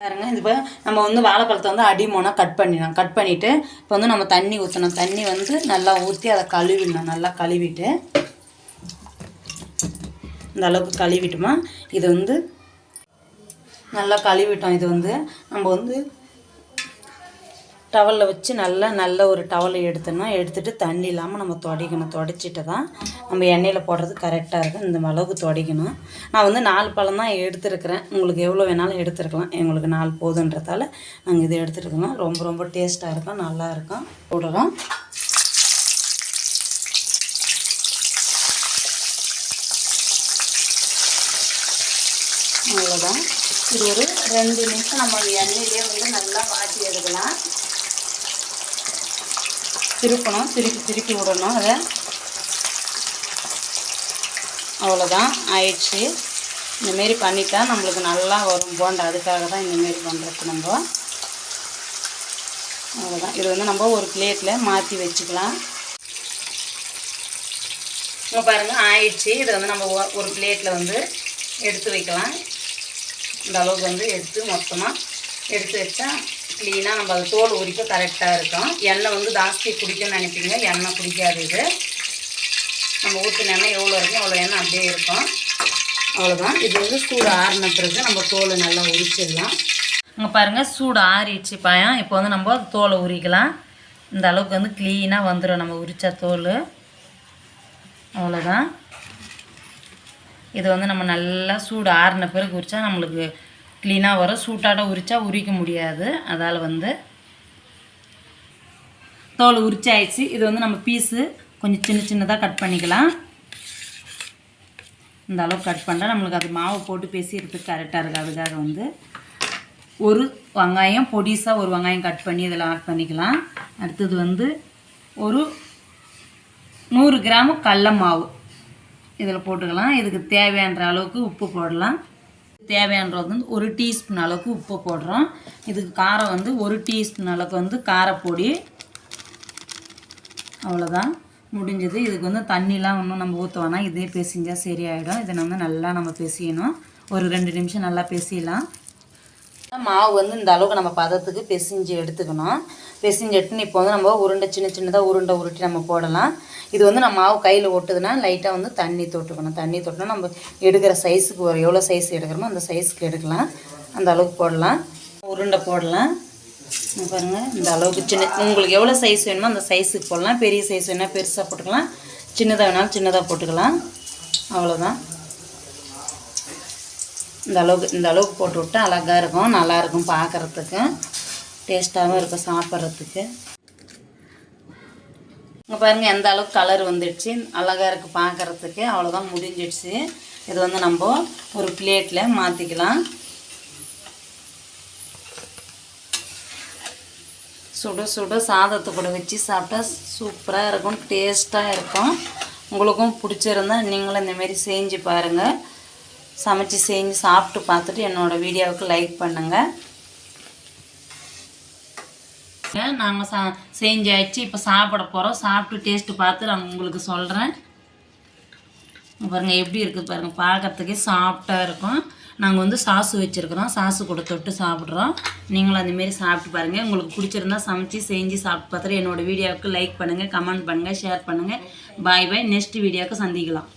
பாருங்க இப்போ நம்ம வந்து வாழைப்பழத்தை வந்து அடிமோனா கட் பண்ணிடலாம். கட் பண்ணிவிட்டு இப்போ வந்து நம்ம தண்ணி ஊற்றணும் தண்ணி வந்து நல்லா ஊற்றி அதை கழுவிடணும். நல்லா கழுவிட்டு இந்த அளவுக்கு கழுவிட்டோமா இது வந்து நல்லா கழுவிட்டோம். இது வந்து நம்ம வந்து டவலில் வச்சு நல்லா நல்ல ஒரு டவலை எடுத்தோம்னா எடுத்துகிட்டு தண்ணி இல்லாமல் நம்ம துடைக்கணும். துடைச்சிட்டு தான் நம்ம எண்ணெயில் போடுறது கரெக்டாக இருக்கும் இந்த அளவுக்கு துடைக்கணும். நான் வந்து நாலு பழம் தான் எடுத்துருக்கிறேன். உங்களுக்கு எவ்வளோ வேணாலும் எடுத்துருக்கலாம். எங்களுக்கு நாலு போதுன்றதால நாங்கள் இதை எடுத்துருக்கணும் ரொம்ப ரொம்ப டேஸ்ட்டாக இருக்கும். நல்லா இருக்கும். போடுறோம். அவ்வளோதான் இது ஒரு ரெண்டு நிமிஷம் நம்ம எண்ணெயிலே வந்து நல்லா வாட்டி எடுக்கலாம். திருப்பணும். திருப்பி திருப்பி விடணும் அதை. அவ்வளோதான் ஆயிடுச்சு. இந்தமாரி பண்ணிட்டா நம்மளுக்கு நல்லா வரும் போண்டா. அதுக்காக தான் இந்தமாரி பண்ணுறது நம்ம. அவ்வளோதான் இது வந்து நம்ம ஒரு பிளேட்டில் மாற்றி வச்சுக்கலாம். இப்போ பாருங்கள் ஆயிடுச்சு. இதை வந்து நம்ம ஒரு பிளேட்டில் வந்து எடுத்து வைக்கலாம். இந்த அளவுக்கு வந்து எடுத்து மொத்தமாக எடுத்து வச்சா க்ளீனாக நம்ம அது தோல் உரிக்க கரெக்டாக இருக்கும் எண்ணெய் வந்து ஜாஸ்தி குடிக்கும்னு நினைப்பீங்க எண்ணெய் குடிக்காது இது. நம்ம ஊற்றின எவ்வளோ இருக்கும் அவ்வளோ எண்ணெய் அப்படியே இருக்கும். அவ்வளோதான் இது வந்து சூடு ஆறின பிறகு நம்ம தோலை நல்லா உரிச்சிடலாம். இங்கே பாருங்கள் சூடு ஆறிடுச்சு பாயம் இப்போ வந்து நம்ம தோலை உரிக்கலாம். இந்த அளவுக்கு வந்து க்ளீனாக வந்துடும் நம்ம உரித்த தோல். அவ்வளோதான் இது வந்து நம்ம நல்லா சூடு ஆறின பிறகு உரித்தா நம்மளுக்கு க்ளீனாக வரும். சூட்டாட உரித்தா உரிக்க முடியாது. அதால் வந்து தோல் உரிச்சாயிடுச்சு. இது வந்து நம்ம பீஸு கொஞ்சம் சின்ன சின்னதாக கட் பண்ணிக்கலாம். இந்த அளவுக்கு கட் பண்ணால் நம்மளுக்கு அது மாவு போட்டு பேசிக்கிறதுக்கு கரெக்டாக இருக்குது. அதுக்காக வந்து ஒரு வெங்காயம் பொடிசாக ஒரு வெங்காயம் கட் பண்ணி இதில் ஆட் பண்ணிக்கலாம். அடுத்தது வந்து ஒரு நூறு கிராம் கடல மாவு இதில் போட்டுக்கலாம். இதுக்கு தேவையான அளவுக்கு உப்பு போடலாம். தேவையானது வந்து ஒரு டீஸ்பூன் அளவுக்கு உப்பு போடுறோம். இதுக்கு காரம் வந்து ஒரு டீஸ்பூன் அளவுக்கு வந்து காரப்பொடி. அவ்வளோதான் முடிஞ்சது. இதுக்கு வந்து தண்ணிலாம் ஒன்றும் நம்ம ஊற்ற வேணாம். இதே பேசிஞ்சால் சரியாயிடும். இதை வந்து நல்லா நம்ம பேசியணும். ஒரு ரெண்டு நிமிஷம் நல்லா பேசிடலாம். மாவு வந்து இந்த அளவுக்கு நம்ம பதத்துக்கு பிசைஞ்சு எடுத்துக்கணும். பிசைஞ்சு இப்போ வந்து நம்ம உருண்டை சின்ன சின்னதாக உருண்டை உருட்டி நம்ம போடலாம். இது வந்து நம்ம மாவு கையில் ஒட்டுதுன்னா லைட்டாக வந்து தண்ணி தொட்டுக்கணும். தண்ணி தொட்டினா நம்ம எடுக்கிற சைஸுக்கு ஒரு எவ்வளோ சைஸ் எடுக்கிறோமோ அந்த சைஸுக்கு எடுக்கலாம். அந்த அளவுக்கு போடலாம். உருண்டை போடலாம். பாருங்கள் இந்த அளவுக்கு சின்ன உங்களுக்கு எவ்வளோ சைஸ் வேணுமோ அந்த சைஸுக்கு போடலாம். பெரிய சைஸ் வேணால் பெருசாக போட்டுக்கலாம். சின்னதாக வேணாலும் சின்னதாக போட்டுக்கலாம். அவ்வளோதான் இந்த அளவுக்கு இந்த அளவுக்கு போட்டு விட்டா அழகாக இருக்கும் நல்லாயிருக்கும் பார்க்குறதுக்கு. டேஸ்ட்டாகவும் இருக்கும் சாப்பிட்றதுக்கு. இங்கே பாருங்கள் எந்த அளவுக்கு கலர் வந்துடுச்சு. அழகாக இருக்குது பார்க்குறதுக்கு அவ்வளோதான் முடிஞ்சிடுச்சு. இது வந்து நம்ம ஒரு பிளேட்டில் மாற்றிக்கலாம் சுட சுட சாதத்தை கூட வச்சு சாப்பிட்டா சூப்பராக இருக்கும் டேஸ்ட்டாக இருக்கும். உங்களுக்கும் பிடிச்சிருந்தா நீங்களும் இந்தமாரி செஞ்சு பாருங்கள் சமைச்சு செஞ்சு சாப்பிட்டு பார்த்துட்டு என்னோடய வீடியோவுக்கு லைக் பண்ணுங்கள் நாங்கள் சா செஞ்சாச்சு. இப்போ சாப்பிட போகிறோம் சாப்பிட்டு டேஸ்ட்டு பார்த்து நான் உங்களுக்கு சொல்கிறேன் பாருங்கள் எப்படி இருக்குது பாருங்கள் பார்க்கறதுக்கே சாஃப்டாக இருக்கும். நாங்கள் வந்து சாசு வச்சுருக்குறோம். சாசு கூட தொட்டு சாப்பிட்றோம். நீங்களும் அந்தமாரி சாப்பிட்டு பாருங்கள் உங்களுக்கு பிடிச்சிருந்தா சமைச்சு செஞ்சு சாப்பிட்டு பார்த்துட்டு என்னோடய வீடியோவுக்கு லைக் பண்ணுங்கள் கமெண்ட் பண்ணுங்கள் ஷேர் பண்ணுங்கள் பாய் பாய் நெக்ஸ்ட் வீடியோவுக்கு சந்திக்கலாம்.